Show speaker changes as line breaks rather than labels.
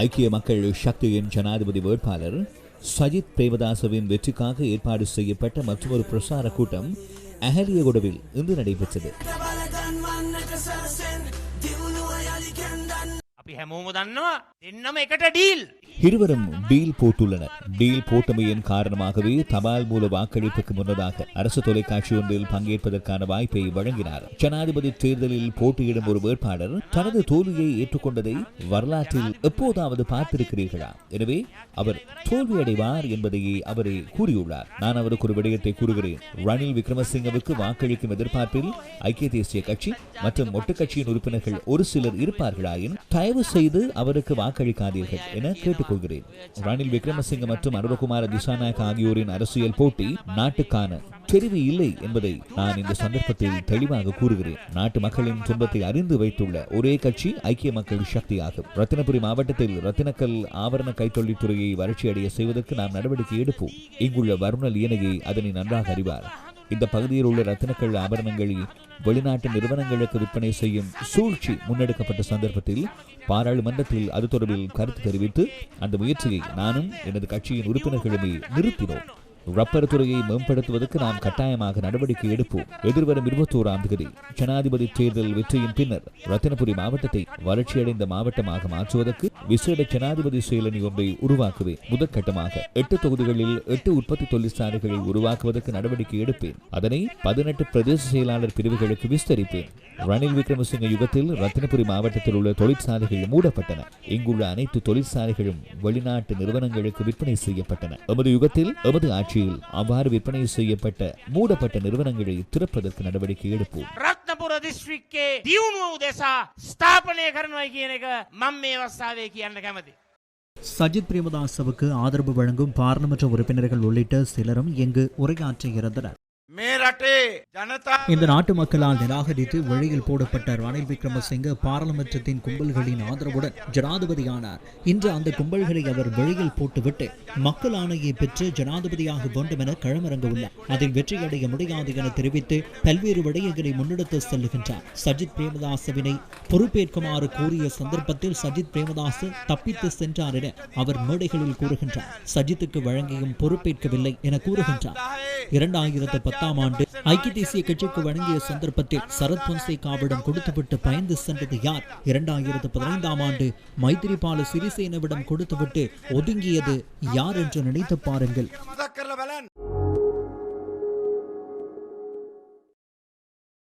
ஐக்கிய மக்கள் சக்தியின் ஜனாதிபதி வேட்பாளர் சஜித் பிரேமதாசவின் வெற்றிக்காக ஏற்பாடு செய்யப்பட்ட மற்றொரு பிரசார கூட்டம் அஹலியகுடவில் இன்று நடைபெற்றது
අපි හැමෝම දන්නවා දෙන්නම එකට ඩීල්
இருவரும் டீல் போட்டுள்ளனர் டீல் போட்டமையின் காரணமாகவே தபால் மூல வாக்களிப்புக்கு முன்னதாக அரசு தொலைக்காட்சி ஒன்றில் பங்கேற்பதற்கான வாய்ப்பை வழங்கினார் ஜனாதிபதி தேர்தலில் போட்டியிடும் ஒரு வேட்பாளர் தனது தோல்வியை ஏற்றுக்கொண்டதை வரலாற்றில் எப்போதாவது பார்த்திருக்கிறீர்களா எனவே அவர் தோல்வியடைவார் என்பதையே அவரே கூறியுள்ளார் நான் அவருக்கு ஒரு விடயத்தை கூறுகிறேன் ரணில் விக்ரமசிங்கவுக்கு வாக்களிக்கும் எதிர்பார்ப்பில் ஐக்கிய தேசிய கட்சி மற்றும் மொட்டு கட்சியின் உறுப்பினர்கள் ஒரு சிலர் இருப்பார்களாயின் தயவு தயவு செய்து அவருக்கு வாக்களிக்காதீர்கள் என கேட்டுக்கொள்கிறேன். ரணில் விக்ரமசிங்க மற்றும் அனுரகுமார திசாநாயக் ஆகியோரின் அரசியல் போட்டி நாட்டுக்கான தெரிவு இல்லை என்பதை நான் இந்த சந்தர்ப்பத்தில் தெளிவாக கூறுகிறேன். நாட்டு மக்களின் துன்பத்தை அறிந்து வைத்துள்ள ஒரே கட்சி ஐக்கிய மக்கள் சக்தியாகும். ரத்தினபுரி மாவட்டத்தில் ரத்தினக்கல் ஆவரண கைத்தொழில்துறையை வறட்சியடைய செய்வதற்கு நாம் நடவடிக்கை எடுப்போம். இங்குள்ள வருணல் இயனையை அதனை நன்றாக அறிவார். இந்த பகுதியில் உள்ள ரத்தினக்கல் ஆபரணங்களை வெளிநாட்டு நிறுவனங்களுக்கு விற்பனை செய்யும் சூழ்ச்சி முன்னெடுக்கப்பட்ட சந்தர்ப்பத்தில் பாராளுமன்றத்தில் அது தொடர்பில் கருத்து தெரிவித்து அந்த முயற்சியை நானும் எனது கட்சியின் உறுப்பினர்களுமே நிறுத்தினோம். ரப்பர் துறையை மேம்படுத்துவதற்கு நாம் கட்டாயமாக நடவடிக்கை எடுப்போம். எதிர்வரும் இருபத்தோராம் தேதி ஜனாதிபதி தேர்தல் வெற்றியின் பின்னர் ரத்தினபுரி மாவட்டத்தை வளர்ச்சியடைந்த மாவட்டமாக மாற்றுவதற்கு விசேட ஜனாதிபதி செயலணி ஒன்றை உருவாக்குவேன். முதற்கட்டமாக எட்டு தொகுதிகளில் எட்டு உற்பத்தி தொழிற்சாலைகளை உருவாக்குவதற்கு நடவடிக்கை எடுப்பேன். அதனை பதினெட்டு பிரதேச செயலாளர் பிரிவுகளுக்கு விஸ்தரிப்பேன். ரணில் விக்ரமசிங்க யுகத்தில் ரத்தினபுரி மாவட்டத்தில் உள்ள தொழிற்சாலைகள் மூடப்பட்டன. இங்குள்ள அனைத்து தொழிற்சாலைகளும் வெளிநாட்டு நிறுவனங்களுக்கு விற்பனை செய்யப்பட்டன. எமது யுகத்தில் எமது ஆட்சியில் அவ்வாறு விற்பனை செய்யப்பட்ட மூடப்பட்ட நிறுவனங்களை திறப்பதற்கு நடவடிக்கை எடுப்போம்
රත්නපුර දිස්ත්‍රික්කේ දියුණුව උදෙසා ස්ථාපනය කරනවයි කියන එක මං මේ අවස්ථාවේ කියන්න කැමති.
சஜித் பிரேமதாசவுக்கு ஆதரவு வழங்கும் பாராளுமன்ற உறுப்பினர்கள் உள்ளிட்ட சிலரும் இங்கு உரையாற்ற இந்த நாட்டு மக்களால் நிராகரித்து வழியில் போடப்பட்ட ரணில் விக்ரமசிங்க பாராளுமன்றத்தின் கும்பல்களின் ஆதரவுடன் ஜனாதிபதியானார் இன்று அந்த கும்பல்களை அவர் வெளியில் போட்டுவிட்டு மக்கள் ஆணையை பெற்று ஜனாதிபதியாக வேண்டும் என களமிறங்க உள்ளார் அதில் வெற்றியடைய முடியாது என தெரிவித்து பல்வேறு விடயங்களை முன்னெடுத்து செல்லுகின்றார். சஜித் பிரேமதாசவினை பொறுப்பேற்குமாறு கூறிய சந்தர்ப்பத்தில் சஜித் பிரேமதாசு தப்பித்து சென்றார் என அவர் மேடைகளில் கூறுகின்றார். சஜித்துக்கு வழங்கியும் பொறுப்பேற்கவில்லை என கூறுகின்றார். இரண்டாயிரத்து பத்தாம் ஆண்டு ஐக்கிய தேசிய கட்சிக்கு வழங்கிய சந்தர்ப்பத்தில் சரத் பொன்சேகாவிடம் கொடுத்துவிட்டு பயந்து சென்றது யார்? இரண்டாயிரத்து பதினைந்தாம் ஆண்டு மைத்திரிபால சிறிசேனவிடம் கொடுத்துவிட்டு ஒதுங்கியது யார் என்று நினைத்து பாருங்கள்.